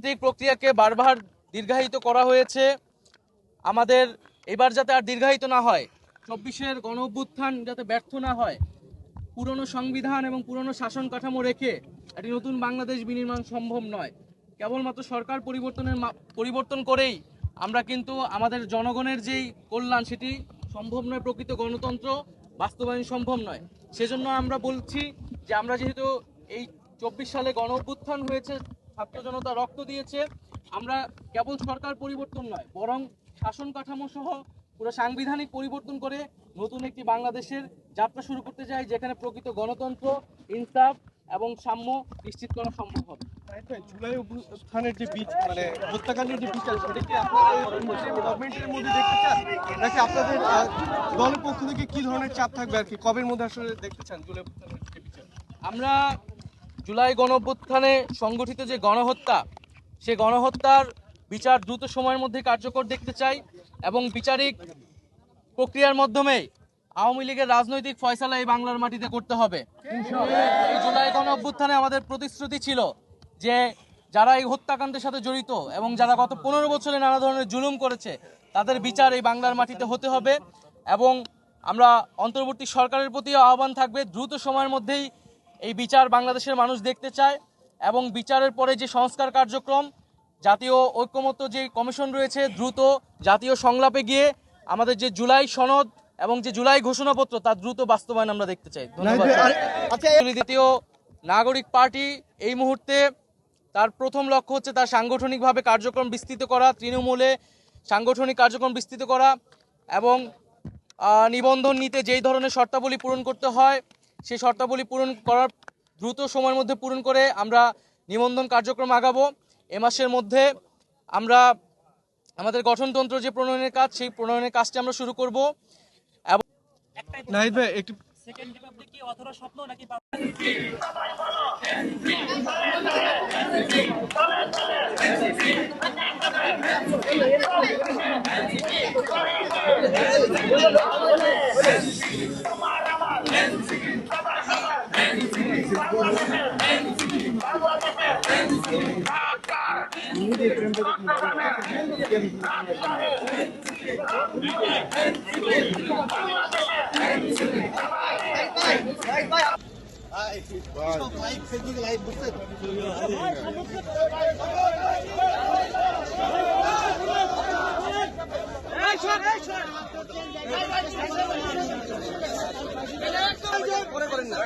গণতান্ত্রিক প্রক্রিয়াকে বারবার দীর্ঘায়িত করা হয়েছে। আমাদের এবার যাতে আর দীর্ঘায়িত না হয়, চব্বিশের গণ অভ্যুত্থান যাতে ব্যর্থ না হয়, পুরনো সংবিধান এবং পুরনো শাসন কাঠামো রেখে একটি নতুন বাংলাদেশ বিনির্মাণ সম্ভব নয়। কেবলমাত্র সরকার পরিবর্তনের পরিবর্তন করেই আমরা কিন্তু আমাদের জনগণের যেই কল্যাণ, সেটি সম্ভব নয়, প্রকৃত গণতন্ত্র বাস্তবায়ন সম্ভব নয়। সেজন্য আমরা বলছি যে আমরা যেহেতু এই চব্বিশ সালে গণ অভ্যুত্থান হয়েছে ছাত্র জনতা রক্ত দিয়েছে। আমরা কেবল সরকার পরিবর্তন নয় বরং শাসন কাঠামো সহ পুরো সাংবিধানিক পরিবর্তন করে নতুন একটি বাংলাদেশের যাত্রা শুরু করতে চাই যেখানে প্রকৃত গণতন্ত্র ইনসাফ এবং সাম্য নিশ্চিত করা সম্ভব হবে। জুলাই অভ্যুত্থানের যে বীজ মানে হত্যাকাণ্ডের যে বিচার সেটা কি আপনারা গভর্নমেন্টের মধ্যে দেখতে চান? নাকি আপনাদের আহ, দলের পক্ষ থেকে কি ধরনের চাপ থাকবে আর কি? কবের মধ্যে আসলে দেখতে চান জুলাই অভ্যুত্থানের যে বিচার? আমরা জুলাই গণ অভ্যুত্থানে সংগঠিত যে গণহত্যা, সে গণহত্যার বিচার দ্রুত সময়ের মধ্যে কার্যকর দেখতে চাই এবং বিচারিক প্রক্রিয়ার মাধ্যমে আওয়ামী লীগের রাজনৈতিক ফয়সালা এই বাংলার মাটিতে করতে হবে। এই জুলাই গণ অভ্যুত্থানে আমাদের প্রতিশ্রুতি ছিল যে যারা এই হত্যাকাণ্ডের সাথে জড়িত এবং যারা গত পনেরো বছরে নানা ধরনের জুলুম করেছে, তাদের বিচার এই বাংলার মাটিতে হতে হবে এবং আমরা অন্তর্বর্তী সরকারের প্রতি আহ্বান থাকবে, দ্রুত সময়ের মধ্যেই এই বিচার বাংলাদেশের মানুষ দেখতে চায় এবং বিচারের পরে যে সংস্কার কার্যক্রম জাতীয় ঐক্যমত্য যে কমিশন রয়েছে দ্রুত জাতীয় সংলাপে গিয়ে আমাদের যে জুলাই সনদ এবং যে জুলাই ঘোষণাপত্র তার দ্রুত বাস্তবায়ন আমরা দেখতে চাই। ধন্যবাদ। আচ্ছা দ্বিতীয় নাগরিক পার্টি এই মুহূর্তে তার প্রথম লক্ষ্য হচ্ছে তার সাংগঠনিকভাবে কার্যক্রম বিস্তৃত করা তৃণমূলে সাংগঠনিক কার্যক্রম বিস্তৃত করা এবং নিবন্ধন নিতে যেই ধরনের শর্তাবলী পূরণ করতে হয় সেই শর্তাবলী পূরণ করার দ্রুত সময়ের মধ্যে পূরণ করে আমরা নিবন্ধন কার্যক্রম আগাবো। এ মাসের মধ্যে আমরা আমাদের গঠনতন্ত্র যে প্রণয়নের কাজ সেই প্রণয়নের কাজটি আমরা শুরু করব। নাহিদ ভাই একটু সেকেন্ড রিপাবলিক কি অথবা স্বপ্ন নাকি করেন না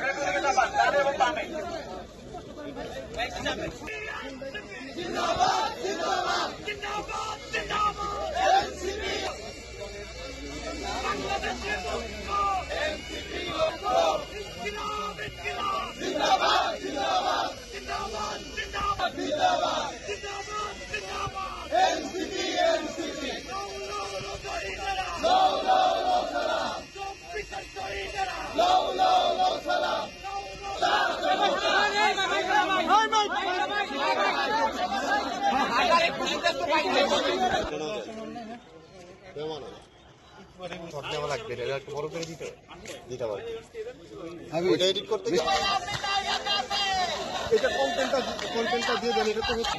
দেওয়া লাগবে এটা একটু বড় করে দিতে দিতে পারবে ওইটা এডিট করতে এটা কন্টেন্টটা কন্টেন্টটা দিয়ে দেন এটা তো হচ্ছে।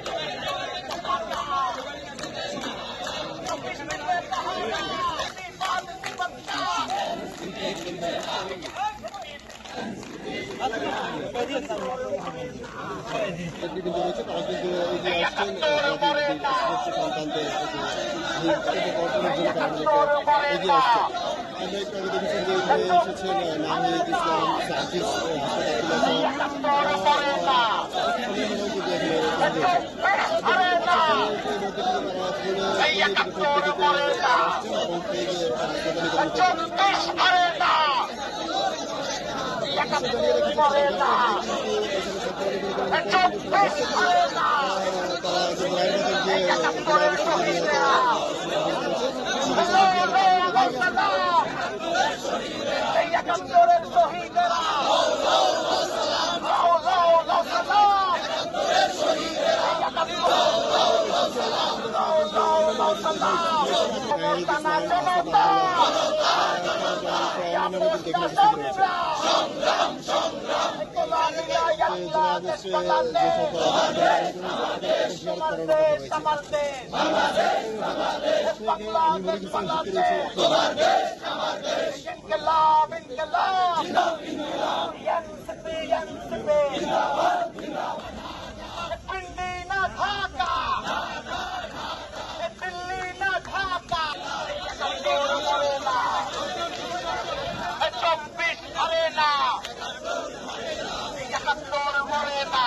এসেছেন নাহিদ হবে না চব্বিশ হবে না ইনকলাব ইয়ানসিপি ইয়ানসিপি দিল্লি না ঢাকা দিল্লি না ঢাকা সত্তর মরে না চব্বিশ মরে না একাত্তর মরে না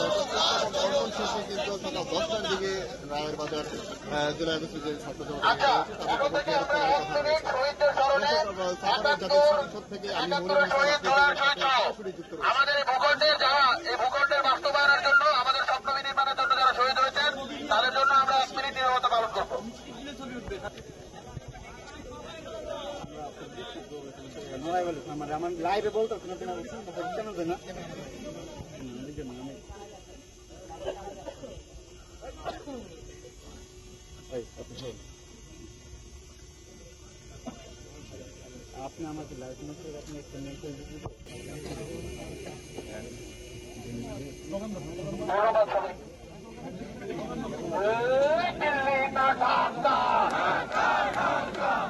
কিন্তু দশটার দিকে রায়ের বাজার জেলা যে ছাত্র আচ্ছা থেকে আমাদের এই ভূখণ্ডের যারা এই ভূখণ্ডের বাস্তবায়নের জন্য আমাদের স্বপ্ন নির্মাণের জন্য যারা শহীদ হয়েছেন তাদের জন্য আমরা এক মিনিট নিরবতা পালন করব। আমার লাইভে বলতো কোনো দিন কেন না। আপনি আমাকে লাইভ মেসেজ আপনি একটা মেসেজ দিল্লি না ঢাকা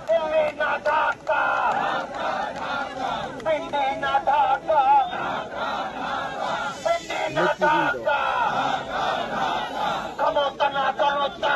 দিল্লি না ঢাকা দিল্লি না ঢাকা দিল্লি না ঢাকা ক্ষমতা না জনতা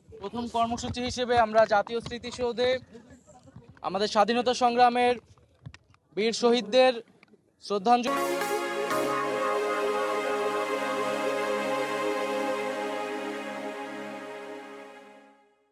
প্রথম কর্মসূচি হিসেবে আমরা জাতীয় স্মৃতিসৌধে আমাদের স্বাধীনতা সংগ্রামের বীর শহীদদের শ্রদ্ধাঞ্জলি